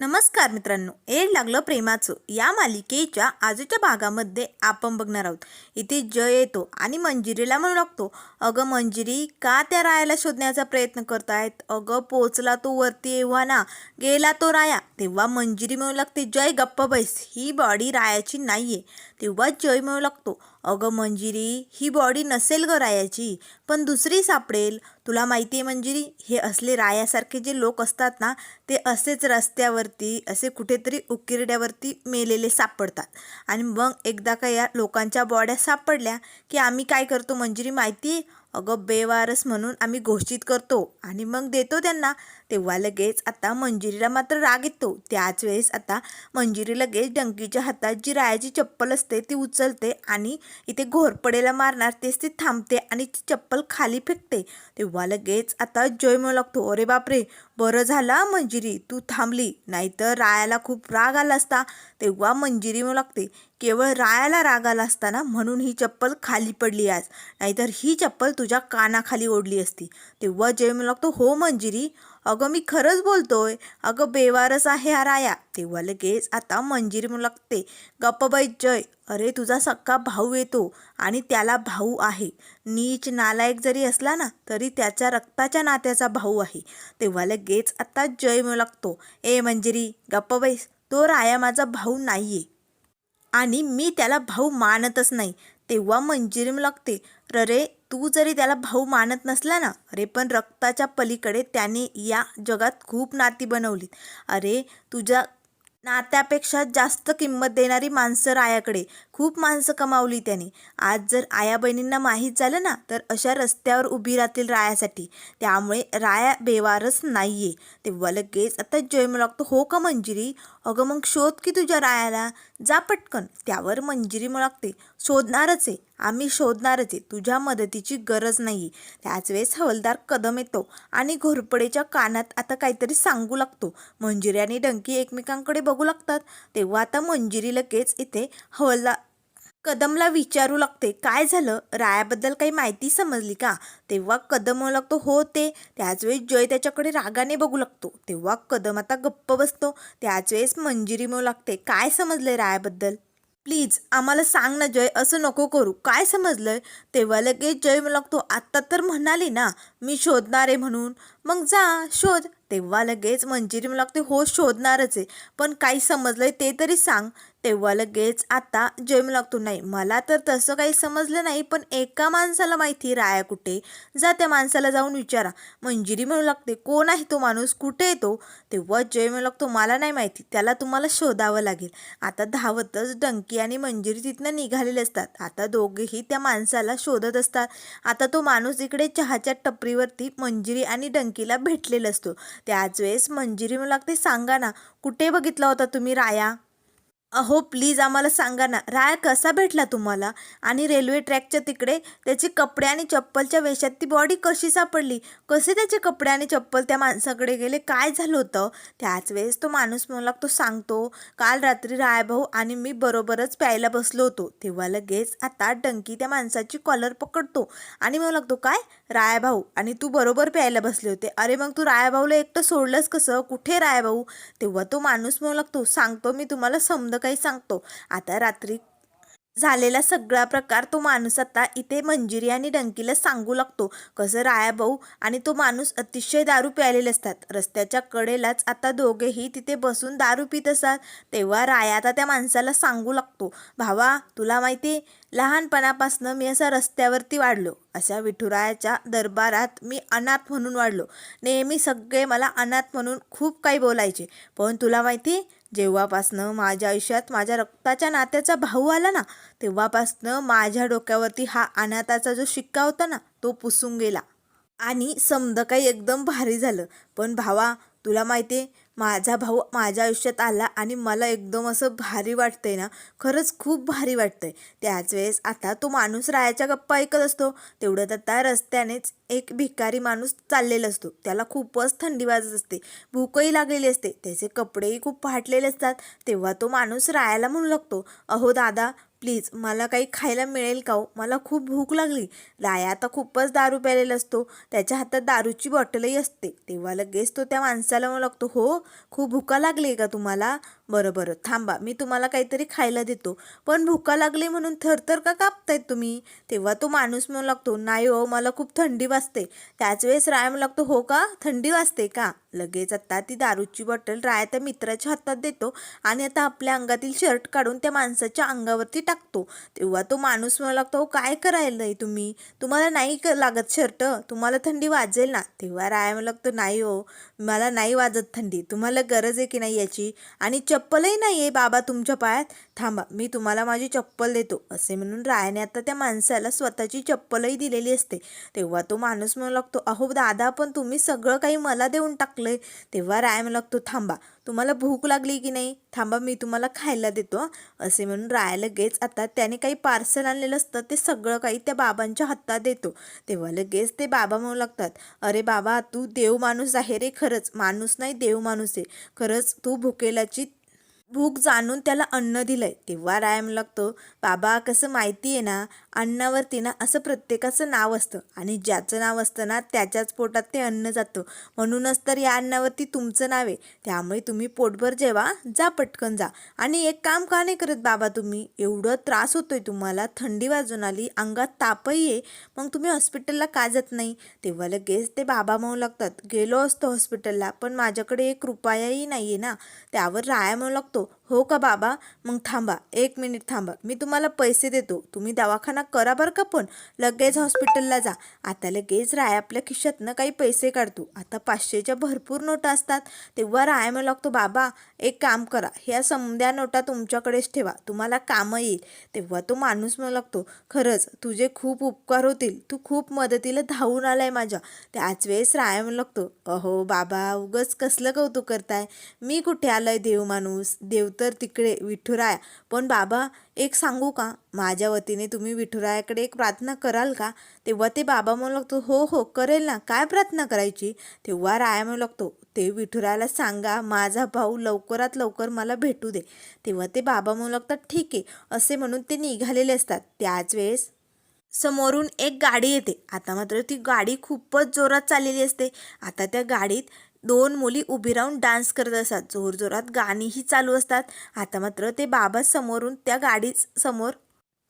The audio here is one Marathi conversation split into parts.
नमस्कार मित्रांनो एड लागलं प्रेमाचं. या मालिकेच्या आजूच्या भागामध्ये आपण बघणार आहोत. इथे जय येतो आणि मंजिरीला म्हणू लागतो अगं मंजिरी का त्या रायाला शोधण्याचा प्रयत्न करतायत? अगं पोचला तो वरती येव्हा ना गेला तो राया. तेव्हा मंजिरी म्हणू लागते जय गप्प बैस. ही बॉडी रायाची नाही आहे तेव्हा जय म्हणू लागतो अगं मंजिरी ही बॉडी नसेल ग रायाची पण दुसरी सापडेल. तुला माहिती आहे मंजिरी हे असले रायासारखे जे लोक असतात ना ते असेच रस्त्यावरती असे कुठेतरी उकिरड्यावरती मेलेले सापडतात. आणि मग एकदा का या लोकांच्या बॉड्या सापडल्या की आम्ही काय करतो मंजिरी माहिती आहे अगं बेवारस म्हणून आम्ही घोषित करतो आणि मग देतो त्यांना. तेव्हा लगेच आता मंजिरीला मात्र राग येतो. त्याच वेळेस आता मंजिरी लगेच डंकीच्या हातात जी रायाची चप्पल असते ती उचलते आणि इथे घोरपडेला मारणार तेच ती थांबते आणि ती चप्पल खाली फेकते. तेव्हा लगेच आता जय म्हणू लागतो अरे बापरे बरं झाला मंजिरी तू थांबली. नाहीतर रायाला खूप राग आला असता. तेव्हा मंजिरी म्हणू लागते केवळ रायाला राग आला असता ना म्हणून ही चप्पल खाली पडली आज. नाहीतर ही चप्पल तुझ्या कानाखाली ओढली असती. तेव्हा जय म्हणू लागतो हो मंजिरी अगं मी खरंच बोलतोय. अगं बेवारस आहे हा राया. तेव्हा लगेच आता मंजिरी म्हणू लागते गप्पबाई जय. अरे तुझा सक्का भाऊ येतो आणि त्याला भाऊ आहे. नीच नालायक जरी असला ना तरी त्याच्या रक्ताच्या नात्याचा भाऊ आहे. तेव्हा लगेच आता जय म्हणू लागतो ए मंजिरी गप्पबाईस तो राया माझा भाऊ नाहीये. आणि मी त्याला भाऊ मानतच नाही. तेव्हा मंजिरी लागते. अरे तू जरी त्याला भाऊ मानत नसला ना अरे पण रक्ताच्या पलीकडे त्याने या जगात खूप नाती बनवलीत. अरे तुझ्या नात्यापेक्षा जास्त किंमत देणारी माणसं रायाकडे. खूप माणसं कमावली त्याने. आज जर आया बहिणींना माहीत झालं ना तर अशा रस्त्यावर उभी राहतील रायासाठी. त्यामुळे राया बेवारच नाहीये. तेव्हा लगेच आता जयम लागतो. हो का मंजिरी? अगं मग शोध की तुझ्या रायाला. जा पटकन. त्यावर मंजिरी मुळागते. शोधणारच आहे. आम्ही शोधणारच आहे. तुझ्या मदतीची गरज नाही. त्याच वेळेस हवलदार कदम येतो आणि घोरपडेच्या कानात आता काहीतरी सांगू लागतो. मंजिरी आणि डंकी एकमेकांकडे बघू लागतात. तेव्हा आता मंजिरी लगेच इथे हवलदार कदमला विचारू लागते. काय झालं? रायाबद्दल काही माहिती समजली का? तेव्हा कदम म्हणू लागतो हो ते. त्याचवेळेस जय त्याच्याकडे रागाने बघू लागतो. तेव्हा कदम आता गप्प बसतो. त्याचवेळेस मंजिरी म्हणू लागते. काय समजलंय रायाबद्दल? प्लीज आम्हाला सांग ना जय. असं नको करू. काय समजलंय? तेव्हा लगेच जय म्हणू लागतो. आत्ता तर म्हणाली ना मी शोधणार आहे म्हणून. मग जा शोध. तेव्हा लगेच मंजिरी म्हणू लागते. हो शोधणारच आहे. पण काही समजलंय ते तरी सांग. तेव्हा लगेच आता जय म्हणू लागतो. नाही मला तर तसं काही समजलं नाही पण एका माणसाला माहिती राया कुठे? जा त्या माणसाला जाऊन विचारा. मंजिरी म्हणू लागते कोण आहे तो माणूस? कुठे येतो तेव्हा जय म्हणू लागतो मला नाही माहिती. त्याला तुम्हाला शोधावं लागेल. आता धावतच डंकी आणि मंजिरी तिथनं निघालेले असतात. आता दोघेही त्या माणसाला शोधत असतात. आता तो माणूस इकडे चहाच्या टपरीवरती मंजिरी आणि डंकीला भेटलेला असतो. त्याच वेळेस मंजिरी म्हणू लागते सांगा ना कुठे बघितला होता तुम्ही राया? अहो प्लीज आम्हाला सांगा ना राया कसा भेटला तुम्हाला? आणि रेल्वे ट्रॅकच्या तिकडे त्याचे कपडे आणि चप्पलच्या वेशात ती बॉडी कशी सापडली? कसे त्याचे कपडे आणि चप्पल त्या माणसाकडे गेले? काय झालं होतं? त्याच वेळेस तो माणूस मला लागतो सांगतो काल रात्री रायाभाऊ आणि मी बरोबरच प्यायला बसलो होतो. तेव्हा लगेच आता डंकी त्या माणसाची कॉलर पकडतो आणि मला लागतो काय? रायाभाऊ आणि तू बरोबर प्यायला बसले होते. अरे मग तू रायाभाऊला एकटं सोडलंस कसं? कुठे रायाभाऊ? तेव्हा तो माणूस म्हणू लागतो सांगतो मी तुम्हाला समज काही सांगतो. आता रात्री झालेला सगळा प्रकार तो माणूस आता इथे मंजिरी आणि डंकीला सांगू लागतो. कसं रायाभाऊ आणि तो माणूस अतिशय दारू प्यायलेले असतात. रस्त्याच्या कडेलाच आता दोघेही तिथे बसून दारू पित असतात. तेव्हा राया आता त्या माणसाला सांगू लागतो भावा तुला माहिती लहानपणापासनं मी असा रस्त्यावरती वाढलो. अशा विठुरायाच्या दरबारात मी अनाथ म्हणून वाढलो. नेहमी सगळे मला अनाथ म्हणून खूप काही बोलायचे. पण तुला माहिती जेव्हापासनं माझ्या आयुष्यात माझ्या रक्ताच्या नात्याचा भाऊ आला ना तेव्हापासनं माझ्या डोक्यावरती हा अनाथाचा जो शिक्का होता ना तो पुसून गेला. आणि समद काही एकदम भारी झालं. पण भावा तुला माहिती आहे माझा भाऊ माझ्या आयुष्यात आला आणि मला एकदम असं भारी वाटतंय ना खरंच खूप भारी वाटतंय. त्याच वेळेस आता तो माणूस रायाच्या गप्पा ऐकत असतो. तेवढ्यात आता रस्त्यानेच एक भिकारी माणूस चाललेला असतो. त्याला खूपच थंडी वाजत असते. भूकही लागलेली असते. त्याचे कपडेही खूप फाटलेले असतात. तेव्हा तो माणूस रायाला म्हणू लागतो अहो दादा प्लीज मला काही खायला मिळेल का हो? मला खूप भूक लागली. राया आता खूपच दारू प्यायलेला असतो. त्याच्या हातात दारूची बॉटलही असते. तेव्हा लगेच तो त्या माणसाला म्हणू लागतो हो खूप भुका लागली का तुम्हाला? बरं बरं थांबा मी तुम्हाला काहीतरी खायला देतो. पण भुका लागली म्हणून थरथर का कापतायत तुम्ही? तेव्हा तो माणूस म्हणू लागतो नाही हो मला खूप थंडी वाजते. त्याच वेळेस राय म्हणू लागतो हो का? थंडी वाजते का? लगेच आता ती दारूची बॉटल राया त्या मित्राच्या हातात देतो आणि आता आपल्या अंगातील शर्ट काढून त्या माणसाच्या अंगावरती टाकतो. तेव्हा तो माणूस म्हणू लागतो "हो, काय करायला तुम्ही? तुम्हाला नाही क- लागत शर्ट? तुम्हाला थंडी वाजेल ना? तेव्हा राया म्हणू लागतो नाही हो मला नाही वाजत थंडी. तुम्हाला गरज आहे की नाही याची? आणि चप्पलही नाही आहे बाबा तुमच्या पायात? थांबा मी तुम्हाला माझी चप्पल देतो. असे म्हणून रायाने आता त्या माणसाला स्वतःची चप्पलही दिलेली असते. तेव्हा तो माणूस म्हणू लागतो अहो दादा पण तुम्ही सगळं काही मला देऊन टाकलंय तेव्हा राय म्हणू लागतो थांबा तुम्हाला भूक लागली की नाही? थांबा मी तुम्हाला खायला देतो असे म्हणून राय लगेच आता त्याने काही पार्सल आणलेलं असतं ते सगळं काही त्या बाबांच्या हातात देतो. तेव्हा लगेच ते बाबा म्हणू लागतात अरे बाबा तू देव माणूस आहे रे खरंच. माणूस नाही देव माणूस आहे. खरंच तू भुकेलाची भूक जाणून त्याला अन्न दिलंय. तेव्हा राय म्हणू लागतो बाबा कसं माहिती आहे ना अन्नावरती ना असं प्रत्येकाचं नाव असतं. आणि ज्याचं नाव असतं ना त्याच्याच पोटात ते अन्न जातं. म्हणूनच तर या अन्नावरती तुमचं नाव आहे. त्यामुळे तुम्ही पोटभर जेवा जा पटकन जा. आणि एक काम का नाही करत बाबा तुम्ही? एवढं त्रास होतोय तुम्हाला. थंडी वाजून आली अंगात तापही आहे. मग तुम्ही हॉस्पिटलला का जात नाही? तेव्हा लगेच ते बाबा म्हणू लागतात गेलो असतो हॉस्पिटलला पण माझ्याकडे एक रुपयाही नाही आहे ना. त्यावर राया म्हणू लागतो हो का बाबा? मग थांबा एक मिनिट थांबा. मी तुम्हाला पैसे देतो. तुम्ही दवाखाना करा बरं का पण? लगेच हॉस्पिटलला जा. आता लगेच राय आपल्या खिशातनं काही पैसे काढतो. आता पाचशेच्या भरपूर नोटा असतात. तेव्हा राय म्हणू लागतो बाबा एक काम करा. ह्या समद्या नोटा तुमच्याकडेच ठेवा. तुम्हाला कामं येईल. तेव्हा तो माणूस म्हणू लागतो खरंच तुझे खूप उपकार होतील. तू खूप मदतीला धावून आलाय माझ्या. त्याच वेळेस राय म्हणू लागतो अहो बाबा उगच कसलं कौतुक करताय? मी कुठे आलोय देव माणूस? देव तर तिकडे विठुराया. पण बाबा एक सांगू का? माझ्या वतीने तुम्ही विठुरायाकडे एक प्रार्थना कराल का? तेव्हा ते बाबा म्हणू लागतो हो हो करेल ना. काय प्रार्थना करायची? तेव्हा राया म्हणू लागतो ते विठुरायाला सांगा माझा भाऊ लवकरात लवकर मला भेटू दे. तेव्हा ते बाबा म्हणू लागतात ठीक आहे. असे म्हणून ते निघालेले असतात. त्याच वेळेस समोरून एक गाडी येते. आता मात्र ती गाडी खूपच जोरात चाललेली असते. आता त्या गाडीत दोन मुली उभी राहून डान्स करत असतात. जोरजोरात गाणीही चालू असतात. आता मात्र ते बाबा समोरून त्या गाडी समोर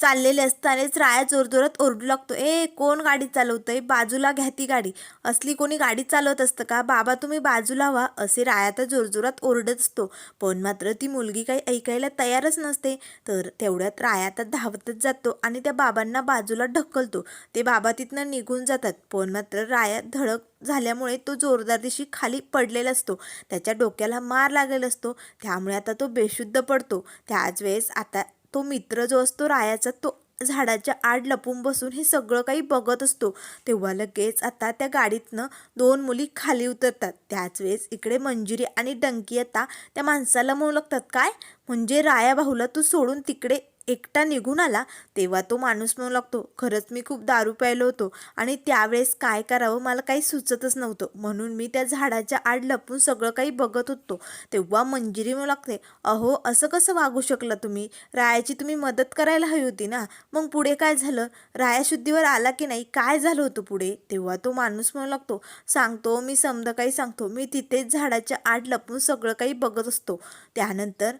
चाललेले असतानाच राया जोरजोरात ओरडू लागतो. ए कोण गाडी चालवतंय? बाजूला घ्या ती गाडी. असली कोणी गाडी चालवत असतं का? बाबा तुम्ही बाजूला व्हा असे राया तर जोरजोरात ओरडत असतो. पण मात्र ती मुलगी काही ऐकायला तयारच नसते. तर तेवढ्यात राया तर धावतच जातो आणि त्या बाबांना बाजूला ढकलतो. ते बाबा तिथनं निघून जातात. पण मात्र राया धडक झाल्यामुळे तो जोरदार दिशी खाली पडलेला असतो. त्याच्या डोक्याला मार लागलेला असतो. त्यामुळे आता तो बेशुद्ध पडतो. त्याच वेळेस आता तो मित्र जो असतो रायाचा तो झाडाच्या आड लपून बसून हे सगळं काही बघत असतो. तेव्हा लगेच आता त्या गाडीतनं दोन मुली खाली उतरतात. त्याच वेळेस इकडे मंजिरी आणि डंकी आता त्या माणसाला म्हणू लागतात काय? म्हणजे राया भाऊला तू सोडून तिकडे एकटा निघून आला तेव्हा तो माणूस म्हणू लागतो खरंच मी खूप दारू प्यायलो होतो आणि त्यावेळेस काय करावं मला काही सुचतच नव्हतं. म्हणून मी त्या झाडाच्या आड लपून सगळं काही बघत होतो. तेव्हा मंजिरी म्हणू लागते अहो असं कसं वागू शकला तुम्ही? रायाची तुम्ही मदत करायला हवी होती ना? मग पुढे काय झालं? राया शुद्धीवर आला की नाही? काय झालं होतं पुढे? तेव्हा तो माणूस म्हणू लागतो सांगतो मी समजा काही सांगतो. मी तिथेच झाडाच्या आड लपून सगळं काही बघत असतो. त्यानंतर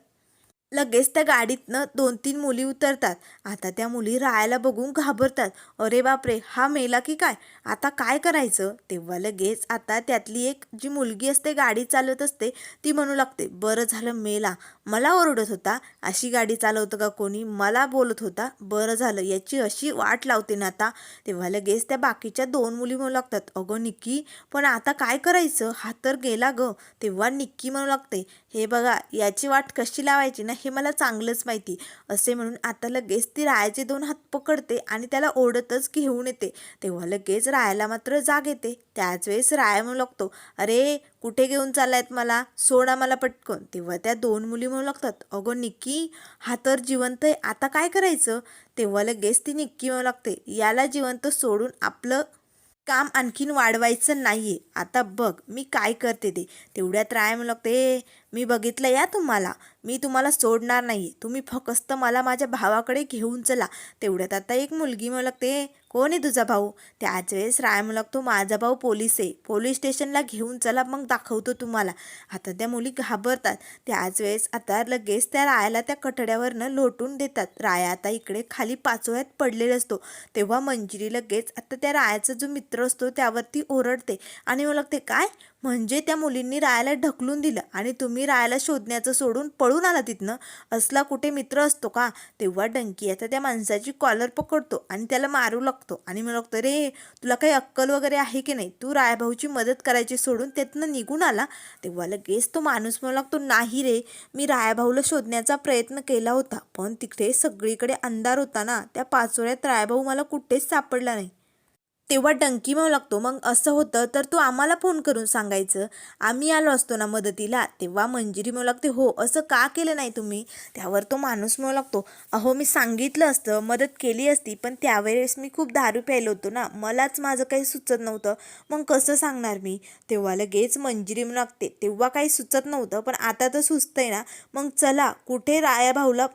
लगेच त्या गाडीतनं दोन तीन मुली उतरतात. आता त्या मुली रायाला बघून घाबरतात. अरे बापरे हा मेला की काय? आता काय करायचं? तेव्हा लगेच आता त्यातली एक जी मुलगी असते गाडी चालवत असते ती म्हणू लागते बरं झालं मेला मला ओरडत होता अशी गाडी चालवतं का कोणी? मला बोलत होता बरं झालं याची अशी वाट लावते ना आता. तेव्हा लगेच त्या बाकीच्या दोन मुली म्हणू लागतात अगं निक्की पण आता काय करायचं? हा तर गेला ग. तेव्हा निक्की म्हणू लागते हे बघा याची वाट कशी लावायची ना हे मला चांगलंच माहिती. असे म्हणून आता लगेच ती रायाचे दोन हात पकडते आणि त्याला ओढतच घेऊन येते. तेव्हा लगेच रायाला मात्र जाग येते. त्याच वेळेस राया म्हणू लागतो अरे कुठे घेऊन चाललायत मला? सोडा मला पटकन. तेव्हा त्या दोन मुली म्हणू लागतात अगं निक्की हा तर जिवंत आहे. आता काय करायचं? तेव्हा लगेच ती निक्की म्हणू लागते याला जिवंत सोडून आपलं काम आणखीन वाढवायचं नाहीये. आता बघ मी काय करते ते. तेवढ्यात राय म्हणू लागते मी बघितलं या तुम्हाला. मी तुम्हाला सोडणार नाही. तुम्ही फक्त मला माझ्या भावाकडे घेऊन चला. तेवढ्यात आता एक मुलगी मुलगते कोण आहे तुझा भाऊ? त्याच वेळेस राय मुलगतो माझा भाऊ पोलीस आहे. पोलीस स्टेशनला घेऊन चला मग दाखवतो तुम्हाला. आता त्या मुली घाबरतात. त्याच वेळेस आता लगेच त्या रायाला त्या कठड्यावरनं लोटून देतात. राया आता इकडे खाली पाचोळ्यात पडलेला असतो. तेव्हा मंजिरी लगेच आता त्या रायाचा जो मित्र असतो त्यावरती ओरडते. आणि मुलगते काय? म्हणजे त्या मुलींनी रायाला ढकलून दिलं आणि तुम्ही रायाला शोधण्याचं सोडून पळून आला तिथनं. असला कुठे मित्र असतो का? तेव्हा डंकी आता त्या माणसाची कॉलर पकडतो आणि त्याला मारू लागतो. आणि मला लागतो रे तुला काही अक्कल वगैरे आहे की नाही? तू रायाभाऊची मदत करायची सोडून त्यातनं निघून आला. तेव्हा लगेच तो माणूस म्हणू लागतो नाही रे मी रायाभाऊला शोधण्याचा प्रयत्न केला होता पण तिकडे सगळीकडे अंधार होता ना त्या पाचोळ्यात रायाभाऊ मला कुठेच सापडला नाही. तेव्हा डंकी मावू लागतो. मग असं होतं तर तू आम्हाला फोन करून सांगायचं. आम्ही आलो असतो ना मदतीला तेव्हा मंजिरी मिळू लागते. हो असं का केलं नाही तुम्ही? त्यावर तो माणूस म्हणू लागतो. अहो मी सांगितलं असतं मदत केली असती पण त्यावेळेस मी खूप दारू प्यायलो होतो ना. मलाच माझं काही सुचत नव्हतं. मग कसं सांगणार मी? तेव्हा लगेच मंजिरी म्हणू लागते. तेव्हा काही सुचत नव्हतं पण आता तर सुचतंय ना. मग चला कुठे राया भाऊला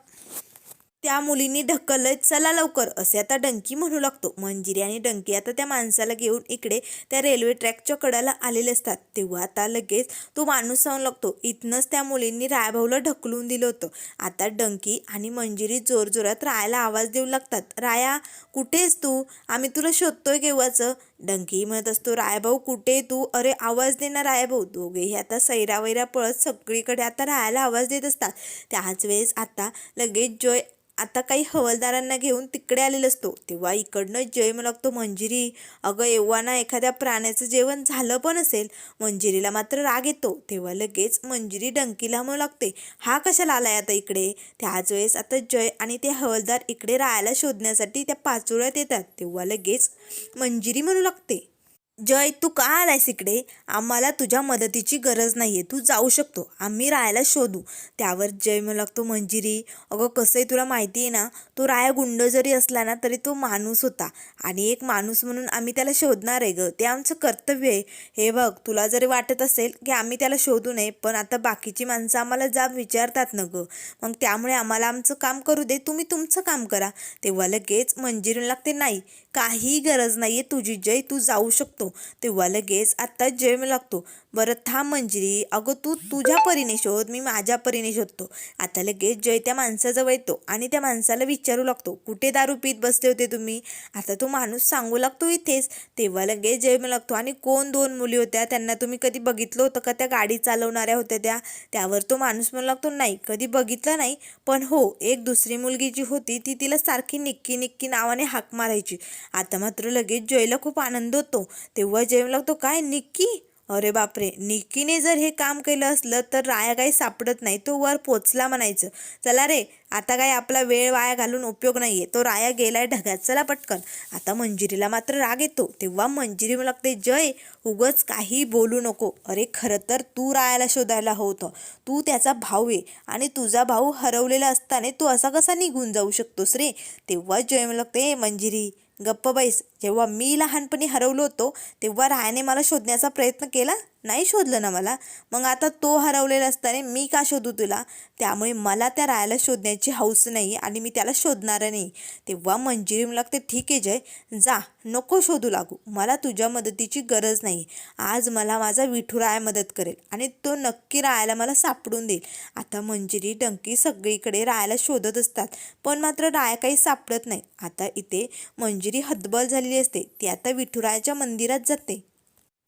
त्या मुलींनी ढकललंय चला लवकर असे आता डंकी म्हणू लागतो. मंजिरी आणि डंकी आता त्या माणसाला घेऊन इकडे त्या रेल्वे ट्रॅकच्या कडाला आलेले असतात. तेव्हा आता लगेच तो माणूस सांगू लागतो इथनंच त्या मुलींनी रायभाऊला ढकलून दिलं होतं. आता डंकी आणि मंजिरी जोरजोरात रायाला आवाज देऊ लागतात राया कुठेस तू? आम्ही तुला शोधतोय केव्हाचं. डंकी म्हणत असतो रायभाऊ कुठे तू? अरे आवाज दे ना रायभाऊ. दोघेही आता सैरावैरा पळत सगळीकडे आता राहायला आवाज देत असतात. त्याच वेळेस आता लगेच जय आता काही हवलदारांना घेऊन तिकडे आलेला असतो. तेव्हा इकडनं जय म्हणू लागतो मंजिरी अगं एव्हा ना एखाद्या प्राण्याचं जेवण झालं पण असेल मंजिरीला मात्र राग येतो. तेव्हा लगेच मंजिरी डंकीला म्हणू लागते हा कशाला आलाय आता इकडे? त्याच वेळेस आता जय आणि ते हवलदार इकडे राहायला शोधण्यासाठी त्या पाचोळ्यात येतात. तेव्हा लगेच मंजिरी म्हणू लागते जय तू का आलायस इकडे? आम्हाला तुझ्या मदतीची गरज नाही आहे तू जाऊ शकतो. आम्ही रायाला शोधू. त्यावर जय म्हणू लागतो मंजिरी. अगं कसं आहे तुला माहिती आहे ना तो राया गुंड जरी असला ना तरी तो माणूस होता. आणि एक माणूस म्हणून आम्ही त्याला शोधणार आहे ग. ते आमचं कर्तव्य आहे. हे बघ तुला जरी वाटत असेल की आम्ही त्याला शोधू नये पण आता बाकीची माणसं आम्हाला जाब विचारतात ना गं. मग त्यामुळे आम्हाला आमचं काम करू दे. तुम्ही तुमचं काम करा. तेव्हा लगेच मंजिरी लागते नाही काही गरज नाहीये तुझी जय तू जाऊ शकतो. तेव्हा लगेच आत्ताच जय लागतो. बरं थांब मंजिरी. अगं तू तुझ्या परीने शोध मी माझ्या परीने शोधतो. आता लगेच जय त्या माणसाजवळ येतो आणि त्या माणसाला विचारू लागतो कुठे दारू पीत बसले होते तुम्ही? आता तो माणूस सांगू लागतो इथेच. तेव्हा लगेच जय मला लागतो आणि कोण दोन मुली होत्या? त्यांना तुम्ही कधी बघितलं होतं का त्या गाडी चालवणाऱ्या होत्या त्या? त्यावर तो माणूस म्हणू लागतो नाही कधी बघितलं नाही पण हो एक दुसरी मुलगी जी होती ती तिला सारखी निक्की निक्की नावाने हाक मारायची. आता मात्र लगेच जयला खूप आनंद होतो. तेव्हा जय लागतो काय निक्की? अरे बापरे निकीने जर हे काम केलं असलं तर राया काही सापडत नाही तो वर पोचला म्हणायचं. चला रे आता काय आपला वेळ वाया घालून उपयोग नाही आहे तो राया गेलाय ढगात चला पटकन. आता मंजिरीला मात्र राग येतो. तेव्हा मंजिरी मला लागते जय उगच काही बोलू नको. अरे खरं तर तू रायाला शोधायला होतं. तू त्याचा भाऊ आहे आणि तुझा भाऊ हरवलेला असताना तू असा कसा निघून जाऊ शकतोस रे? तेव्हा जय मला लागते मंजिरी गप्प बैस जेव्हा मी लहानपणी हरवलो होतो तेव्हा रायाने मला शोधण्याचा प्रयत्न केला. नाही शोधलं ना मला. मग आता तो हरवलेला असताना मी का शोधू तुला? त्यामुळे मला त्या रायाला शोधण्याची हौस नाही आणि मी त्याला शोधणार नाही. तेव्हा मंजिरी मला लागते ठीक आहे जय. जा. नको शोधू लागू. मला तुझ्या मदतीची गरज नाही. आज मला माझा विठुराया मदत करेल आणि तो नक्की रायाला मला सापडून देईल. आता मंजिरी डंकी सगळीकडे रायाला शोधत असतात पण मात्र राया काही सापडत नाही. आता इथे मंजिरी हतबल झालेली असते. ती आता विठुरायाच्या मंदिरात जाते.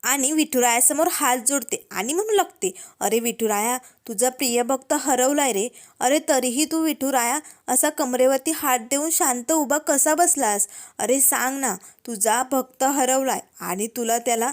आणि विठुरायासमोर हात जोडते आणि म्हणू लागते अरे विठुराया तुझा प्रिय भक्त हरवलाय रे. अरे तरीही तू विठुराया असा कमरेवरती हात देऊन शांत उभा कसा बसलास? अरे सांग ना तुझा भक्त हरवलाय आणि तुला त्याला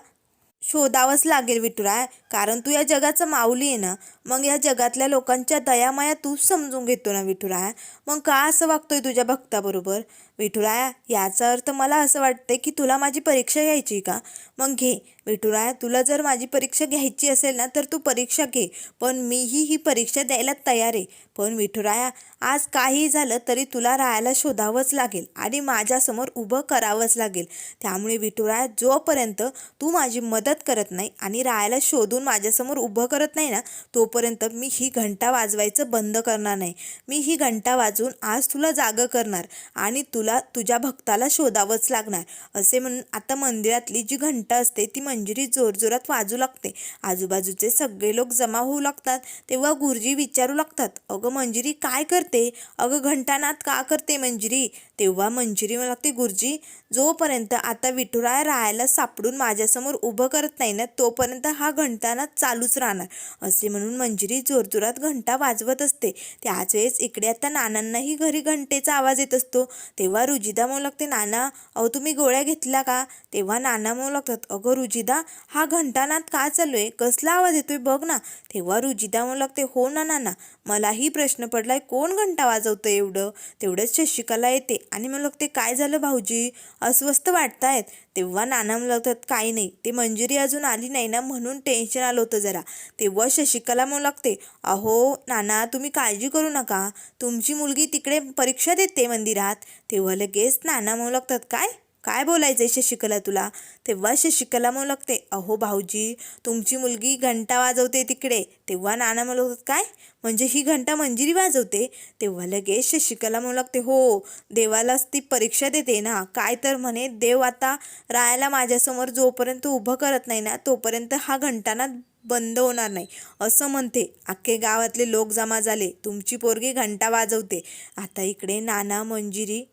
शोधावंच लागेल विठुराया कारण तू या जगाचं माऊली आहे ना. मग या जगातल्या लोकांच्या दयामाया तूच समजून घेतो ना विठुराया. मग का असं वागतोय तुझ्या भक्ताबरोबर? विठुराया याचा अर्थ मला असं वाटतंय की तुला माझी परीक्षा घ्यायची का? मग घे विठुराया तुला जर माझी परीक्षा घ्यायची असेल ना तर तू परीक्षा घे. पण मीही ही परीक्षा द्यायला तयार आहे. पण विठुराया आज काही झालं तरी तुला राहायला शोधावंच लागेल आणि माझ्यासमोर उभं करावंच लागेल. त्यामुळे विठुराया जोपर्यंत तू माझी मदत करत नाही आणि राहायला शोधून माझ्यासमोर उभं करत नाही ना तोपर्यंत मी ही घंटा वाजवायचं बंद करणार नाही. मी ही घंटा वाजवून आज तुला जागं करणार आणि तुला तुझ्या भक्ताला शोधावंच लागणार. असे म्हणून आता मंदिरातली जी घंटा असते ती मंजिरी जोरजोरात वाजू लागते. आजूबाजूचे सगळे लोक जमा होऊ लागतात. तेव्हा गुरुजी विचारू लागतात अगं मंजिरी काय करते? अगं घंटानाथ का करते मंजिरी? तेव्हा मंजिरी मला लागते गुरुजी जोपर्यंत आता विठुराया राहायला सापडून माझ्यासमोर उभं करत नाही ना तोपर्यंत हा घंटानाथ चालूच राहणार. असे म्हणून मंजिरी जोरजोरात घंटा वाजवत असते. त्याच वेळेस इकडे आता नानांनाही घरी घंटेचा आवाज येत असतो. तेव्हा रुजिदा म्हणू लागते नाना अहो तुम्ही गोळ्या घेतल्या का? तेव्हा नाना म्हणू लागतात अगं रुजिदा हा घंटानात का चालू आहे कसला आवाज येतोय बघ ना. तेव्हा रुजिदा म्हणू लागते हो ना नाना मलाही प्रश्न पडलाय कोण घंटा वाजवतं एवढं? तेवढंच शशिकला येते आणि म्हणू लागते काय झालं भाऊजी? अस्वस्थ वाटतायत. तेव्हा नाना म्हणू लागतात काही नाही ते मंजुरी अजून आली नाही ना म्हणून टेन्शन आलं होतं जरा. तेव्हा शशिकला म्हणू लागते अहो नाना तुम्ही काळजी करू नका. तुमची मुलगी तिकडे परीक्षा देते मंदिरात. तेव्हा लगेच नाना म्हणू लागतात काय? काय बोलायचंय शशिकला तुला? तेव्हा शशिकला म्हणू लागते अहो भाऊजी तुमची मुलगी घंटा वाजवते तिकडे. तेव्हा नाना म्हणू लागतात काय? म्हणजे ही घंटा मंजिरी वाजवते? तेव्हा लगेच शशिकला म्हणू लागते हो देवालाच ती परीक्षा देते ना. काय तर म्हणे देव आता रायाला माझ्यासमोर जोपर्यंत उभं करत नाही ना तोपर्यंत हा घंटाना बंद होणार नाही. असं म्हणते. अख्खे गावातले लोक जमा झाले. तुमची पोरगी घंटा वाजवते. आता इकडे नाना मंजिरी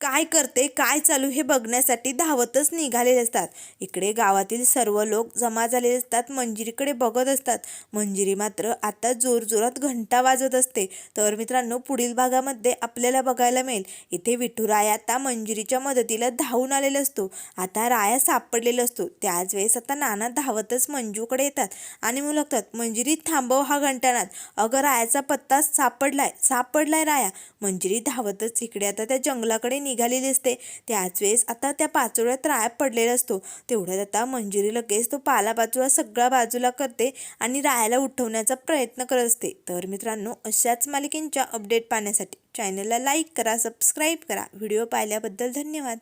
काय करते काय चालू हे बघण्यासाठी धावतच निघालेले असतात. इकडे गावातील सर्व लोक जमा झालेले असतात मंजिरीकडे बघत असतात. मंजिरी मात्र आता जोरजोरात घंटा वाजत असते. तर मित्रांनो पुढील भागामध्ये आपल्याला बघायला मिळेल. इथे विठुराया आता मंजिरीच्या मदतीला धावून आलेला असतो. आता राया सापडलेला असतो. त्याच वेळेस आता नाना धावतच मंजूकडे येतात आणि मुलं लागतात मंजिरी थांबव हा घंटानाथ अगं रायाचा पत्ता सापडलाय सापडलाय राया. मंजिरी धावतच इकडे आता त्या जंगलाकडे निघालेली असते. त्याच वेळेस आता त्या पाचोळ्यात राया पडलेला असतो. तेवढ्यात आता मंजिरी लगेच तो पालापाचोळा सगळा बाजूला करते आणि रायाला उठवण्याचा प्रयत्न करत असते. तर मित्रांनो अशाच मालिकेंच्या अपडेट पाहण्यासाठी चॅनलला लाईक करा सबस्क्राईब करा. व्हिडिओ पाहिल्याबद्दल धन्यवाद.